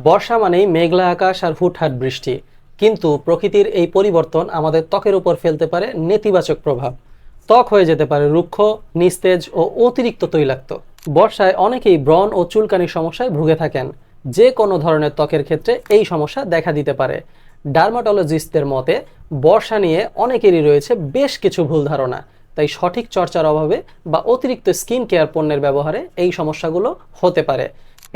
বর্ষা মানেই মেঘলা আকাশ আর হুটহাট বৃষ্টি। কিন্তু প্রকৃতির এই পরিবর্তন আমাদের ত্বকের উপর ফেলতে পারে নেতিবাচক প্রভাব। ত্বক হয়ে যেতে পারে রুক্ষ, নিস্তেজ ও অতিরিক্ত তৈলাক্ত। বর্ষায় অনেকেই ব্রণ ও চুলকানির সমস্যায় ভুগে থাকেন। যে কোনো ধরনের ত্বকের ক্ষেত্রে এই সমস্যা দেখা দিতে পারে। ডার্মাটোলজিস্টদের মতে, বর্ষা নিয়ে অনেকেরই রয়েছে বেশ কিছু ভুল ধারণা। তাই সঠিক চর্চার অভাবে বা অতিরিক্ত স্কিন কেয়ার পণ্যের ব্যবহারে এই সমস্যাগুলো হতে পারে।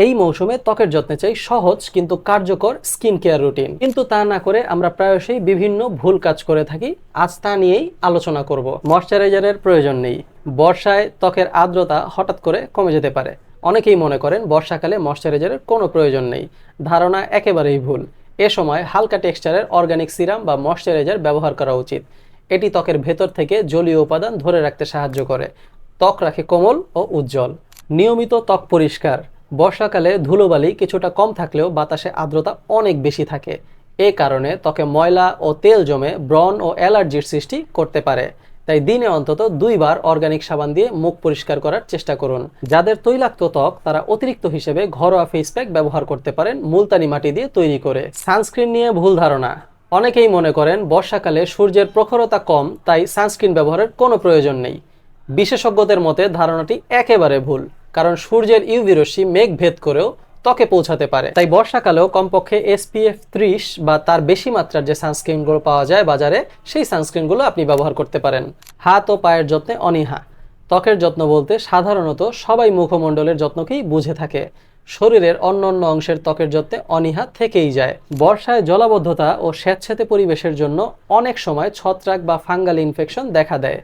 এই মৌসুমে ত্বকের যত্নে চাই সহজ কিন্তু কার্যকর স্কিন কেয়ার রুটিন কিন্তু তা না করে আমরা প্রায়শই বিভিন্ন ভুল কাজ করে থাকি, আজ তা নিয়েই আলোচনা করব। ময়শ্চারাইজারের প্রয়োজন নেই। বর্ষায় ত্বকের আর্দ্রতা হঠাৎ করে কমে যেতে পারে। অনেকেই মনে করেন বর্ষাকালে ময়শ্চারাইজারের কোনো প্রয়োজন নেই। ধারণা একেবারেই ভুল। এ সময় হালকা টেক্সচারের অর্গানিক সিরাম বা ময়শ্চারাইজার ব্যবহার করা উচিত। এটি ত্বকের ভেতর থেকে জলীয় উপাদান ধরে রাখতে সাহায্য করে। ত্বক রাখে কোমল ও উজ্জ্বল। নিয়মিত ত্বক পরিষ্কার। বর্ষাকালে ধুলোবালি কিছুটা কম থাকলেও বাতাসে আর্দ্রতা অনেক বেশি থাকে। এ কারণে ত্বকে ময়লা ও তেল জমে ব্রণ ও অ্যালার্জির সৃষ্টি করতে পারে। তাই দিনে অন্তত দুইবার অর্গানিক সাবান দিয়ে মুখ পরিষ্কার করার চেষ্টা করুন। যাদের তৈলাক্ত ত্বক, তারা অতিরিক্ত হিসেবে ঘরোয়া ফেস প্যাক ব্যবহার করতে পারেন মুলতানি মাটি দিয়ে তৈরি করে। সানস্ক্রিন নিয়ে ভুল ধারণা। অনেকেই মনে করেন বর্ষাকালে সূর্যের প্রখরতা কম, তাই সানস্ক্রিন ব্যবহারের কোনো প্রয়োজন নেই। বিশেষজ্ঞদের মতে ধারণাটি একেবারে ভুল। কারণ সূর্যের ইউভি রশ্মি মেঘ ভেদ করেও ত্বকে পৌঁছাতে পারে। তাই বর্ষাকালেও কমপক্ষে এসপিএফ ত্রিশ বা তার বেশি মাত্রার যে সানস্ক্রিনগুলো পাওয়া যায় বাজারে, সেই সানস্ক্রিনগুলো আপনি ব্যবহার করতে পারেন। হাত ও পায়ের যত্নে অনীহা। ত্বকের যত্ন বলতে সাধারণত সবাই মুখমণ্ডলের যত্নকেই বুঝে থাকে। শরীরের অন্য অন্য অংশের ত্বকের যত্নে অনীহা থেকেই যায়। বর্ষায় জলাবদ্ধতা ও স্যাঁতস্যাঁতে পরিবেশের জন্য অনেক সময় ছত্রাক বা ফাঙ্গাল ইনফেকশন দেখা দেয়।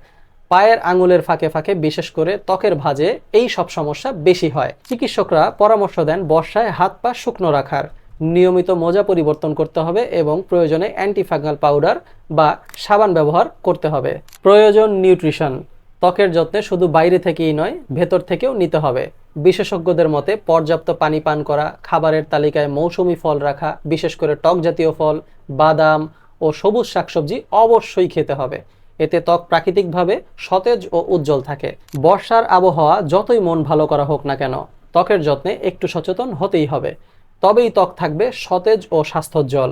পায়ের আঙুলের ফাঁকে ফাঁকে, বিশেষ করে ত্বকের ভাঁজে, এই সব সমস্যা বেশি হয়। চিকিৎসকরা পরামর্শ দেন বর্ষায় হাত পা শুকনো রাখার। নিয়মিত মোজা পরিবর্তন করতে হবে এবং প্রয়োজনে অ্যান্টিফাঙ্গাল পাউডার বা সাবান ব্যবহার করতে হবে। প্রয়োজন নিউট্রিশন। ত্বকের যত্নে শুধু বাইরে থেকেই নয়, ভেতর থেকেও নিতে হবে। বিশেষজ্ঞদের মতে, পর্যাপ্ত পানি পান করা, খাবারের তালিকায় মৌসুমি ফল রাখা, বিশেষ করে টক জাতীয় ফল, বাদাম ও সবুজ শাকসবজি অবশ্যই খেতে হবে। এতে ত্বক প্রাকৃতিকভাবে সতেজ ও উজ্জ্বল থাকে। বর্ষার আবহাওয়া যতই মন ভালো করা হোক না কেন, ত্বকের যত্নে একটু সচেতন হতেই হবে। তবেই ত্বক থাকবে সতেজ ও স্বাস্থ্যোজ্জ্বল।